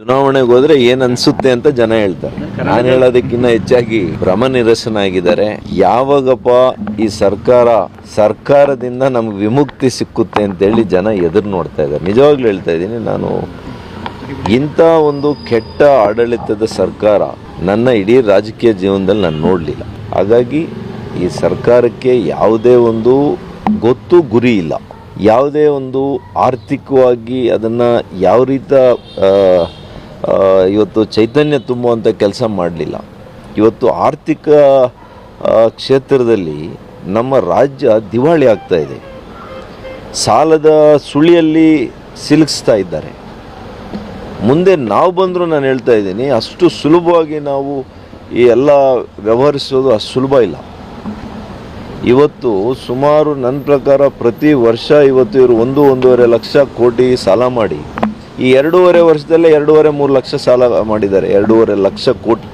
ಚುನಾವಣೆಗೆ ಹೋದ್ರೆ ಏನ್ ಅನ್ಸುತ್ತೆ ಅಂತ ಜನ ಹೇಳ್ತಾರೆ. ನಾನು ಹೇಳೋದಕ್ಕಿಂತ ಹೆಚ್ಚಾಗಿ ಭ್ರಮ ನಿರಸನಾಗಿದ್ದಾರೆ ಯಾವಾಗಪ್ಪ ಈ ಸರ್ಕಾರ ಸರ್ಕಾರದಿಂದ ನಮ್ಗೆ ವಿಮುಕ್ತಿ ಸಿಕ್ಕುತ್ತೆ ಅಂತೇಳಿ ಜನ ಎದುರು ನೋಡ್ತಾ ಇದ್ದಾರೆ. ನಿಜವಾಗ್ಲೂ ಹೇಳ್ತಾ ಇದ್ದೀನಿ, ನಾನು ಇಂಥ ಒಂದು ಕೆಟ್ಟ ಆಡಳಿತದ ಸರ್ಕಾರ ನನ್ನ ಇಡೀ ರಾಜಕೀಯ ಜೀವನದಲ್ಲಿ ನಾನು ನೋಡಲಿಲ್ಲ. ಹಾಗಾಗಿ ಈ ಸರ್ಕಾರಕ್ಕೆ ಯಾವುದೇ ಒಂದು ಗೊತ್ತು ಗುರಿ ಇಲ್ಲ. ಯಾವುದೇ ಒಂದು ಆರ್ಥಿಕವಾಗಿ ಅದನ್ನು ಯಾವ ರೀತ ಇವತ್ತು ಚೈತನ್ಯ ತುಂಬುವಂಥ ಕೆಲಸ ಮಾಡಲಿಲ್ಲ. ಇವತ್ತು ಆರ್ಥಿಕ ಕ್ಷೇತ್ರದಲ್ಲಿ ನಮ್ಮ ರಾಜ್ಯ ದಿವಾಳಿ ಆಗ್ತಾ ಇದೆ. ಸಾಲದ ಸುಳಿಯಲ್ಲಿ ಸಿಲುಕಿಸ್ತಾ ಇದ್ದಾರೆ. ಮುಂದೆ ನಾವು ಬಂದರೂ ನಾನು ಹೇಳ್ತಾ ಇದ್ದೀನಿ, ಅಷ್ಟು ಸುಲಭವಾಗಿ ನಾವು ಈ ಎಲ್ಲ ವ್ಯವಹರಿಸೋದು ಅಷ್ಟು ಸುಲಭ ಇಲ್ಲ. ಇವತ್ತು ಸುಮಾರು ನನ್ನ ಪ್ರಕಾರ ಪ್ರತಿ ವರ್ಷ ಇವತ್ತು ಇವರು ಒಂದು, ಒಂದೂವರೆ ಲಕ್ಷ ಕೋಟಿ ಸಾಲ ಮಾಡಿ ಈ ಎರಡೂವರೆ ವರ್ಷದಲ್ಲೇ ಎರಡೂವರೆ ಮೂರು ಲಕ್ಷ ಸಾಲ ಮಾಡಿದ್ದಾರೆ. ಎರಡೂವರೆ ಲಕ್ಷ ಕೋಟಿ.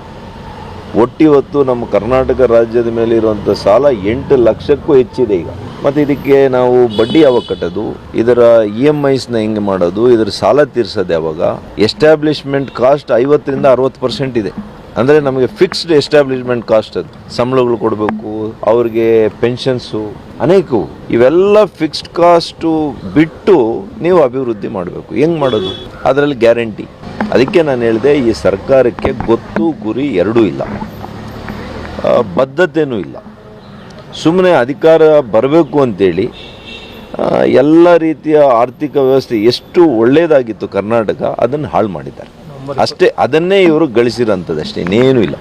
ಒಟ್ಟಿವತ್ತು ನಮ್ಮ ಕರ್ನಾಟಕ ರಾಜ್ಯದ ಮೇಲೆ ಇರುವಂಥ ಸಾಲ ಎಂಟು ಲಕ್ಷಕ್ಕೂ ಹೆಚ್ಚಿದೆ ಈಗ. ಮತ್ತು ಇದಕ್ಕೆ ನಾವು ಬಡ್ಡಿ ಯಾವಾಗ ಕಟ್ಟೋದು? ಇದರ ಇ ಎಂ ಐಸ್ನ ಹೆಂಗೆ ಮಾಡೋದು? ಇದರ ಸಾಲ ತೀರಿಸೋದು ಯಾವಾಗ? ಎಸ್ಟಾಬ್ಲಿಷ್ಮೆಂಟ್ ಕಾಸ್ಟ್ ಐವತ್ತರಿಂದ ಅರವತ್ತು ಪರ್ಸೆಂಟ್ ಇದೆ. ಅಂದರೆ ನಮಗೆ ಫಿಕ್ಸ್ಡ್ ಎಸ್ಟಾಬ್ಲಿಷ್ಮೆಂಟ್ ಕಾಸ್ಟ್ ಅದು. ಸಂಬಳಗಳು ಕೊಡಬೇಕು, ಅವ್ರಿಗೆ ಪೆನ್ಷನ್ಸು ಅನೇಕವು. ಇವೆಲ್ಲ ಫಿಕ್ಸ್ಡ್ ಕಾಸ್ಟು ಬಿಟ್ಟು ನೀವು ಅಭಿವೃದ್ಧಿ ಮಾಡಬೇಕು. ಹೆಂಗೆ ಮಾಡೋದು? ಅದರಲ್ಲಿ ಗ್ಯಾರಂಟಿ. ಅದಕ್ಕೆ ನಾನು ಹೇಳಿದೆ, ಈ ಸರ್ಕಾರಕ್ಕೆ ಗೊತ್ತು ಗುರಿ ಎರಡೂ ಇಲ್ಲ. ಬದ್ಧತೆಯೂ ಇಲ್ಲ. ಸುಮ್ಮನೆ ಅಧಿಕಾರ ಬರಬೇಕು ಅಂತೇಳಿ ಎಲ್ಲ ರೀತಿಯ ಆರ್ಥಿಕ ವ್ಯವಸ್ಥೆ ಎಷ್ಟು ಒಳ್ಳೆಯದಾಗಿತ್ತು ಕರ್ನಾಟಕ, ಅದನ್ನು ಹಾಳು ಮಾಡಿದ್ದಾರೆ. ಅಷ್ಟೇ, ಅದನ್ನೇ ಇವರು ಗಳಿಸಿರೋಂಥದ್ದು ಅಷ್ಟೇ ಇನ್ನೇನೂ ಇಲ್ಲ.